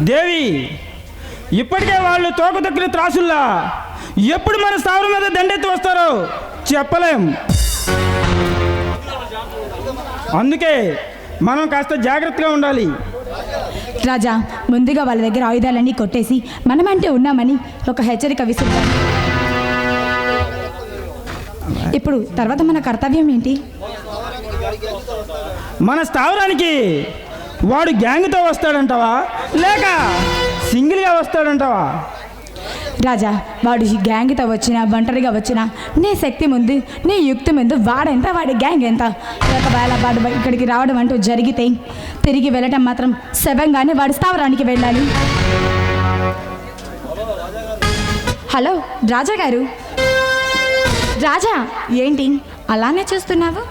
దేవి ఇప్పటికే వాళ్ళు తోక తొక్కిన త్రాసుల్లా. ఎప్పుడు మన స్థావరం మీద దండెత్తి వస్తారో చెప్పలేం. అందుకే మనం కాస్త జాగ్రత్తగా ఉండాలి. రాజా ముందుగా వాళ్ళ దగ్గర ఆయుధాలన్నీ కొట్టేసి మనమంటే ఉన్నామని ఒక హెచ్చరిక విసురుతాను ఇప్పుడు తర్వాత మన కర్తవ్యం ఏంటి? మన స్థావరానికి వాడు గ్యాంగ్తో వస్తాడంటావా? లేక సింగిల్గా వస్తాడంటావా? రాజా వాడు ఈ గ్యాంగ్తో వచ్చినా ఒంటరిగా వచ్చినా నీ శక్తి ముందు నీ యుక్తి ముందు వాడెంత వాడి గ్యాంగ్ ఎంత? ఒకవేళ వాడు ఇక్కడికి రావడం అంటూ జరిగితే తిరిగి వెళ్ళటం మాత్రం శవంగానే వాడి స్థావరానికి వెళ్ళాలి. హలో రాజా గారు. రాజా ఏంటి? అలానే చూస్తున్నావు?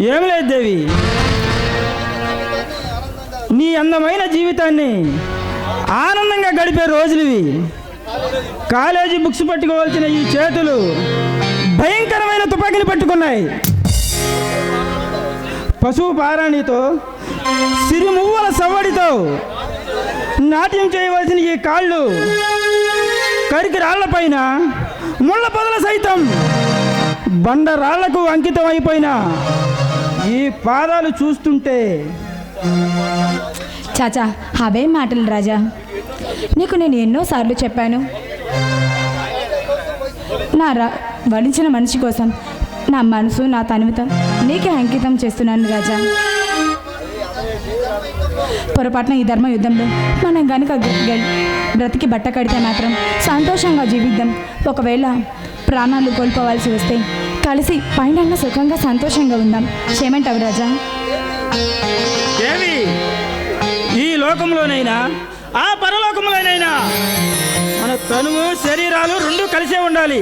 ఏమి లేదు దేవి. నీ అందమైన జీవితాన్ని ఆనందంగా గడిపే రోజులివి కాలేజీ బుక్స్ పట్టుకోవాల్సిన ఈ చేతులు భయంకరమైన తుపాకీలు పట్టుకున్నాయి. పశువు పారాణితో సిరిమువ్వల సవ్వడితో నాట్యం చేయవలసిన ఈ కాళ్ళు కరికి రాళ్ళపైన ముళ్ళ పొదల సైతం బండ రాళ్ళకు అంకితం అయిపోయిన ఈ పాదాలు చూస్తుంటే చాచా అవే మాటలు రాజా. నీకు నేను ఎన్నోసార్లు చెప్పాను. నా రా వరించిన మనిషి కోసం నా మనసు నా తనువుతో నీకే అంకితం చేస్తున్నాను రాజా. పొరపాటున ఈ ధర్మ యుద్ధంలో మనం కనుక బ్రతికి బట్ట కడితే మాత్రం సంతోషంగా జీవిద్దాం. ఒకవేళ ప్రాణాలు కోల్పోవాల్సి వస్తే కలిసి పైన సుఖంగా సంతోషంగా ఉందాం. చేయమంటావు రాజా. దేవి ఈ లోకంలోనైనా ఆ పరలోకంలోనైనా మన తనువు శరీరాలు రెండు కలిసే ఉండాలి.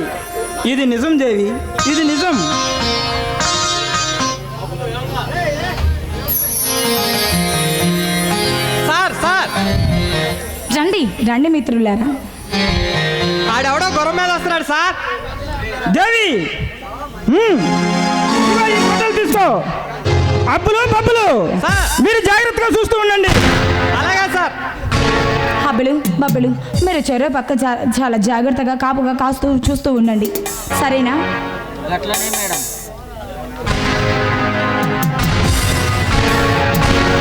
ఇది నిజం దేవి. ఇది నిజం. Sir sir. రండి రండి మిత్రులారా. ఆడెవడో గుర్రం మీద వస్తున్నాడు సార్. దేవి! తీసుకో. అబ్బులు బబ్బులు. మీరు జాగ్రత్తగా చూస్తూ ఉండండి. అలాగే సార్. హబ్బులు బబ్బులు మీరు చెరువు పక్క చాలా జాగ్రత్తగా కాపుగా కాస్తూ చూస్తూ ఉండండి. సరేనా? అట్లనే మేడం.